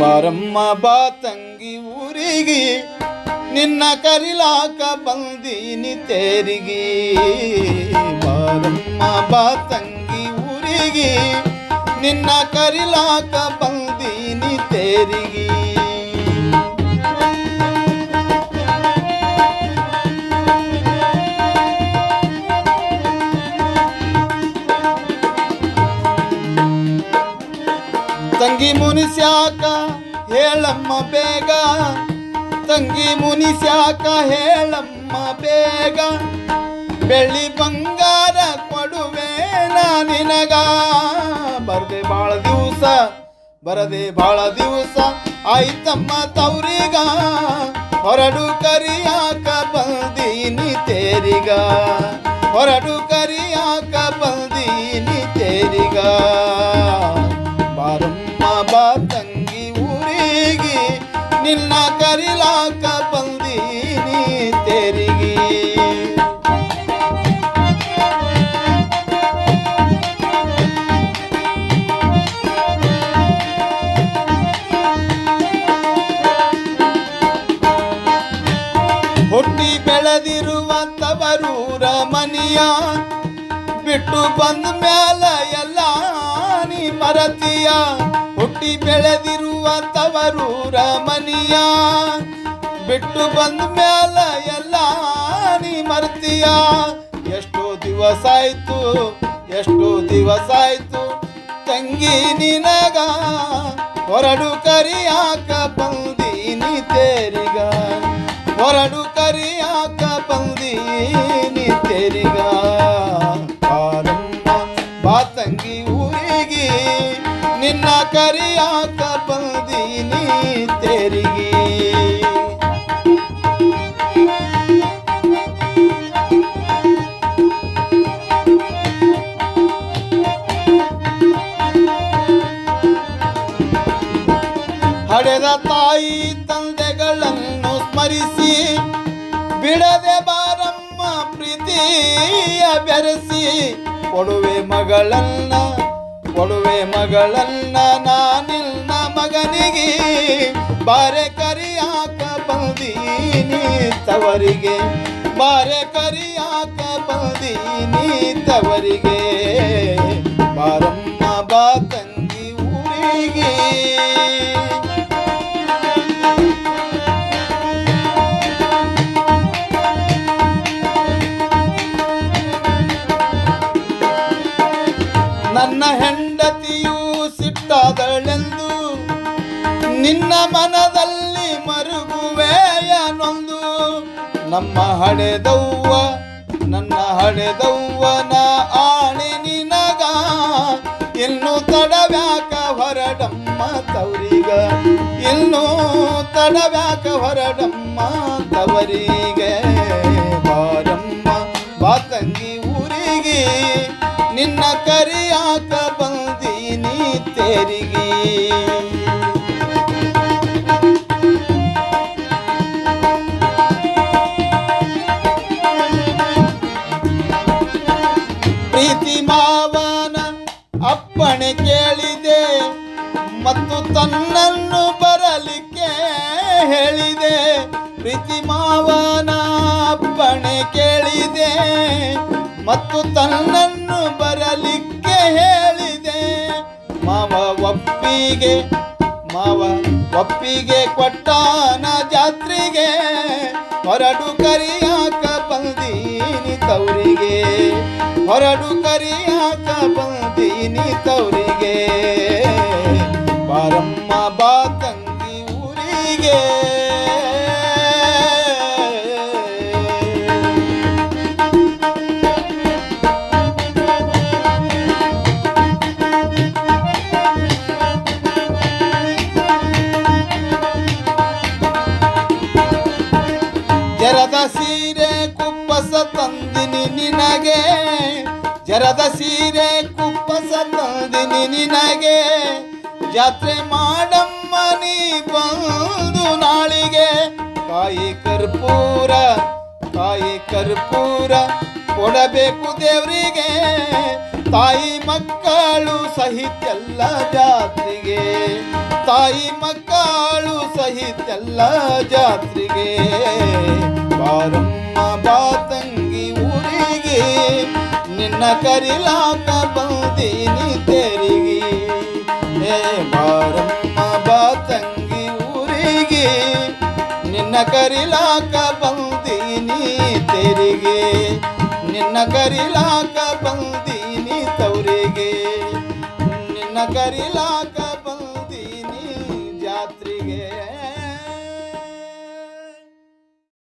ಬಾರಮ್ಮ ಬಾ ತಂಗಿ ಊರಿಗೆ, ನಿನ್ನ ಕರಿಲಾಕ ಬಂದೀನಿ ತೇರಿಗೆ. ಬಾರಮ್ಮ ಬಾ ತಂಗಿ ಊರಿಗೆ, ನಿನ್ನ ಕರಿಲಾಕ ಬಂದೀನಿ ತೇರಿಗೆ. ಮುನಿಸ್ಯಾಕ ಹೇಳಮ್ಮ ಬೇಗ. ತಂಗಿ ಮುನಿಸ್ಯಾಕ ಹೇಳಮ್ಮ ಬೇಗ. ಬೆಳ್ಳಿ ಬಂಗಾರ ಕೊಡುವೆ ನಿನಗ. ಬರದೆ ಬಾಳ ದಿವಸ, ಬರದೆ ಬಾಳ ದಿವಸ ಆಯ್ತಮ್ಮ ತವ್ರಿಗ. ಹೊರಡು ಕರಿಯಾಕ ಬಂದೀನಿ ತೇರಿಗ. ಹೊರಡು ಕರಿಯಾಕ ನಿನ್ನ ಕರಿಲಾಕ ಬಂದೀನಿ ತೆರಿಗೆ. ಹುಟ್ಟಿ ಬೆಳೆದಿರುವ ತವರೂರ ಮನಿಯ ಬಿಟ್ಟು ಬಂದ ಮ್ಯಾಲ ಎಲ್ಲ ನೀ ಮರತಿಯ. ಹುಟ್ಟಿ ಬೆಳೆದಿರುವ ಮನಿಯ ಬಿಟ್ಟು ಬಂದ ಮ್ಯಾಲ ಎಲ್ಲ ನೀ ಮರ್ತೀಯ. ಎಷ್ಟು ದಿವಸ ಆಯ್ತು, ಎಷ್ಟು ದಿವಸ ಆಯ್ತು. ತಂಗಿ ನಿನಗ ಹೊರಡು ಕರಿಯಾಕ ಬಂದೀನಿ ತೇರಿಗ. ಹೊರಡು ಕರಿಯಾಕ ಬಂದೀನಿ ತೇರಿಗ. ನಿನ್ನ का ಬಂದೀನಿ तेरी ಹಡೆದ ತಾಯಿ ತಂದೆಗಳನ್ನು ಸ್ಮರಿಸಿ ಬಿಡದೆ ಬಾರಮ್ಮ ಪ್ರೀತಿಯ ಬೆರೆಸಿ ಕೊಡುವೆ ಮಗಳನ್ನ ಕೊಡುವೆ ಮಗಳನ್ನ ನಾನಿಲ್ಲ ಮಗನಿಗೆ. ಬಾರೆ ಕರಿಯಾಕ ಬಂದೀನಿ ತವರಿಗೆ. ಬಾರೆ ಕರಿಯಾಕ ಬಂದೀನಿ ತವರಿಗೆ. ಬಾರಮ್ಮ ಬಾ ತಂಗಿ ಊರಿಗೆ. ನಮ್ಮ ಹಡೆದವ್ವ ನನ್ನ ಹಡೆದವ್ವನ ಆಣೆ ನಿನಗ. ಇನ್ನು ತಡವ್ಯಾಕ ಹೊರಡಮ್ಮ ತವರಿಗ. ಇನ್ನು ತಡವ್ಯಾಕ ಹೊರಡಮ್ಮ ತವರಿಗೆ. ಬಾರಮ್ಮ ಬಾತಂಗಿ ಊರಿಗೆ. ನಿನ್ನ ಕರಿಯಾಕ ಬಂದೀನಿ ತೇರಿಗೆ. ಪ್ರೀತಿ ಮಾವನ ಅಪ್ಪಣೆ ಕೇಳಿದೆ ಮತ್ತು ತನ್ನನ್ನು ಬರಲಿಕ್ಕೆ ಹೇಳಿದೆ. ಪ್ರೀತಿ ಮಾವನ ಅಪ್ಪಣೆ ಕೇಳಿದೆ ಮತ್ತು ತನ್ನನ್ನು ಬರಲಿಕ್ಕೆ ಹೇಳಿದೆ. ಮಾವ ಒಪ್ಪಿಗೆ ಮಾವ ಒಪ್ಪಿಗೆ ಕೊಟ್ಟಾನ ಜಾತ್ರೆಗೆ ಹೊರಡು ಕರಿಯಾಕ ಬಂದೀನಿ ತವರಿಗೆ. ಹೊರಡು ಕರಿಯಾಕ ಬಂದೀನಿ ತವರಿಗೆ. ಬಾರಮ್ಮ ಬಾ ತಂಗಿ ಊರಿಗೆ. ತಂದಿನಿ ನಿನಗೆ, ಜರದ ಸೀರೆ ಕುಪ್ಪಸ ತಂದಿನಿ ನಿನಗೆ. ಜಾತ್ರೆ ಮಾಡಮ್ಮ ನೀ ಬಂದು ನಾಳಿಗೆ ಕಾಯಿ ಕರ್ಪೂರ ಕಾಯಿ ಕರ್ಪೂರ ಕೊಡಬೇಕು ದೇವರಿಗೆ. ತಾಯಿ ಮಕ್ಕಳು ಸಹಿತೆಲ್ಲ ಜಾತ್ರೆಗೆ, ತಾಯಿ ಮಕ್ಕಳು ಸಹಿತೆಲ್ಲ ಜಾತ್ರೆಗೆ. ಬಾರಮ್ಮ ಬಾ ತಂಗಿ ಊರಿಗೆ ನಿನ್ನ ಕರಿಲಾಕ ಬಂದೀನಿ ತೆರಿಗೆ. ಹೇ ಬಾರಮ್ಮ ಬಾ ತಂಗಿ ಊರಿಗೆ. ನಿನ್ನ ಕರಿಲಾಕ ಬಂದೀನಿ ತೆರಿಗೆ. ನಿನ್ನ ಕರಿಲಾಕ ಬಂದಿ